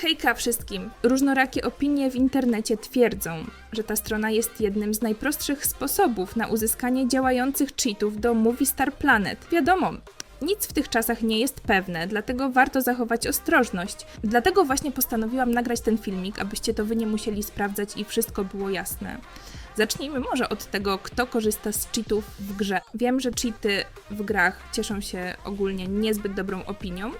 Hejka wszystkim! Różnorakie opinie w internecie twierdzą, że ta strona jest jednym z najprostszych sposobów na uzyskanie działających cheatów do Movie Star Planet. Wiadomo, nic w tych czasach nie jest pewne, dlatego warto zachować ostrożność. Dlatego właśnie postanowiłam nagrać ten filmik, abyście to wy nie musieli sprawdzać i wszystko było jasne. Zacznijmy może od tego, kto korzysta z cheatów w grze. Wiem, że cheaty w grach cieszą się ogólnie niezbyt dobrą opinią,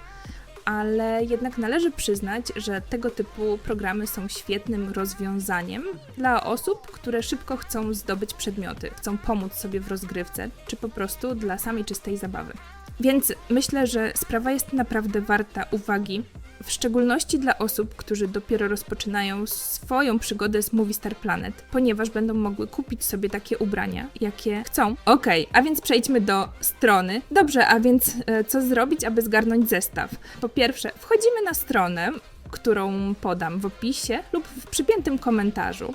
ale jednak należy przyznać, że tego typu programy są świetnym rozwiązaniem dla osób, które szybko chcą zdobyć przedmioty, chcą pomóc sobie w rozgrywce, czy po prostu dla samej czystej zabawy. Więc myślę, że sprawa jest naprawdę warta uwagi, w szczególności dla osób, którzy dopiero rozpoczynają swoją przygodę z Movie Star Planet, ponieważ będą mogły kupić sobie takie ubrania, jakie chcą. Okej, a więc przejdźmy do strony. Dobrze, a więc e, co zrobić, aby zgarnąć zestaw? Po pierwsze, wchodzimy na stronę, którą podam w opisie lub w przypiętym komentarzu.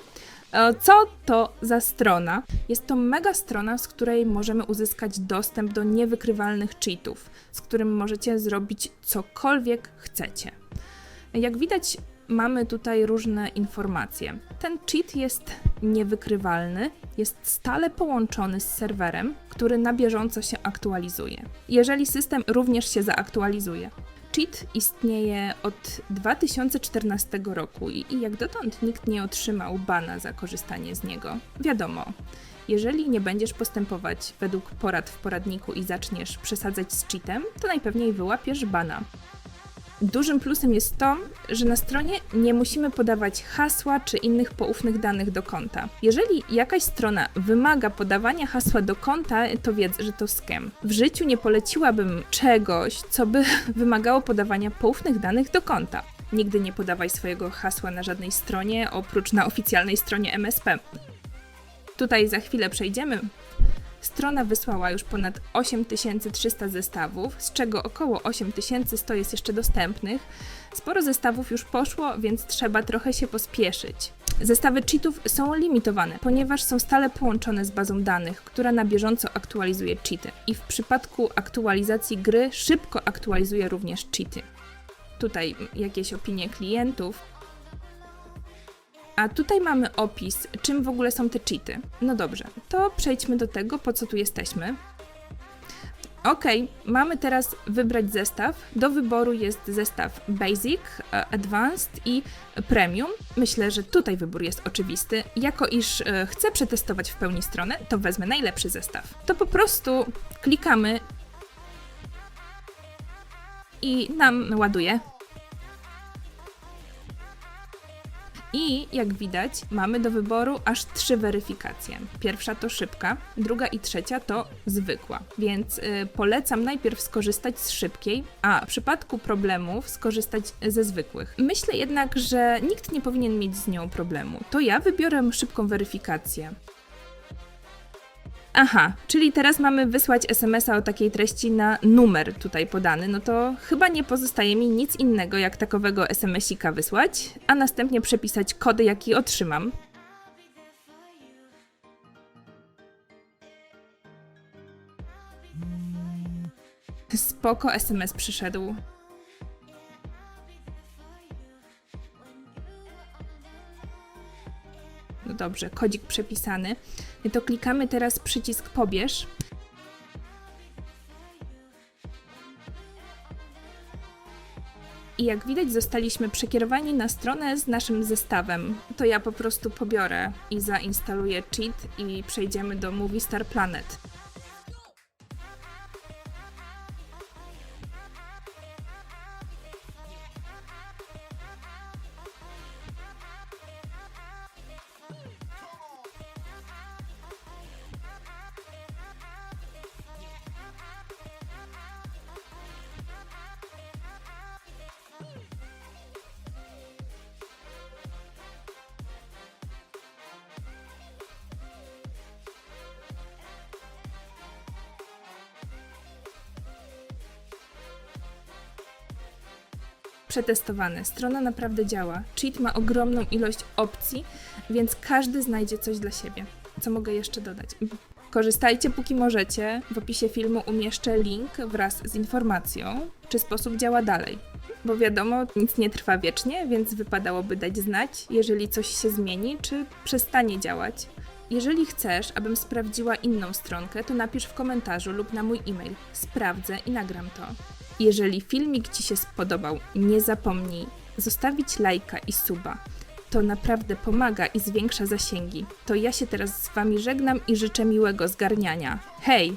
E, Co to za strona? Jest to mega strona, z której możemy uzyskać dostęp do niewykrywalnych cheatów, z którym możecie zrobić cokolwiek chcecie. Jak widać, mamy tutaj różne informacje. Ten cheat jest niewykrywalny, jest stale połączony z serwerem, który na bieżąco się aktualizuje. Jeżeli system również się zaaktualizuje. Cheat istnieje od 2014 roku i, i jak dotąd nikt nie otrzymał bana za korzystanie z niego. Wiadomo, jeżeli nie będziesz postępować według porad w poradniku i zaczniesz przesadzać z cheatem, to najpewniej wyłapiesz bana. Dużym plusem jest to, że na stronie nie musimy podawać hasła czy innych poufnych danych do konta. Jeżeli jakaś strona wymaga podawania hasła do konta, to wiedz, że to scam. W życiu nie poleciłabym czegoś, co by wymagało podawania poufnych danych do konta. Nigdy nie podawaj swojego hasła na żadnej stronie, oprócz na oficjalnej stronie MSP. Tutaj za chwilę przejdziemy. Strona wysłała już ponad 8300 zestawów, z czego około 8100 jest jeszcze dostępnych. Sporo zestawów już poszło, więc trzeba trochę się pospieszyć. Zestawy cheatów są limitowane, ponieważ są stale połączone z bazą danych, która na bieżąco aktualizuje cheaty. I w przypadku aktualizacji gry szybko aktualizuje również cheaty. Tutaj jakieś opinie klientów, a tutaj mamy opis, czym w ogóle są te cheaty. No dobrze, to przejdźmy do tego, po co tu jesteśmy. Ok, mamy teraz wybrać zestaw. Do wyboru jest zestaw Basic, e, Advanced i Premium. Myślę, że tutaj wybór jest oczywisty. Jako iż e, chcę przetestować w pełni stronę, to wezmę najlepszy zestaw. To po prostu klikamy i nam ładuje. I jak widać, mamy do wyboru aż trzy weryfikacje. Pierwsza to szybka, druga i trzecia to zwykła. Więc y, polecam najpierw skorzystać z szybkiej, a w przypadku problemów skorzystać ze zwykłych. Myślę jednak, że nikt nie powinien mieć z nią problemu. To ja wybiorę szybką weryfikację. Aha, czyli teraz mamy wysłać SMS-a o takiej treści na numer tutaj podany, no to chyba nie pozostaje mi nic innego jak takowego SMS-ika wysłać, a następnie przepisać kody, jaki otrzymam. Spoko, SMS przyszedł. No dobrze, kodzik przepisany. To klikamy teraz przycisk pobierz. I jak widać, zostaliśmy przekierowani na stronę z naszym zestawem. To ja po prostu pobiorę i zainstaluję cheat i przejdziemy do Movie Star Planet. Przetestowane. Strona naprawdę działa. Cheat ma ogromną ilość opcji, więc każdy znajdzie coś dla siebie. Co mogę jeszcze dodać? Korzystajcie póki możecie. W opisie filmu umieszczę link wraz z informacją, czy sposób działa dalej. Bo wiadomo, nic nie trwa wiecznie, więc wypadałoby dać znać, jeżeli coś się zmieni, czy przestanie działać. Jeżeli chcesz, abym sprawdziła inną stronkę, to napisz w komentarzu lub na mój e-mail. Sprawdzę i nagram to. Jeżeli filmik Ci się spodobał, nie zapomnij zostawić lajka i suba. To naprawdę pomaga i zwiększa zasięgi. To ja się teraz z Wami żegnam i życzę miłego zgarniania. Hej!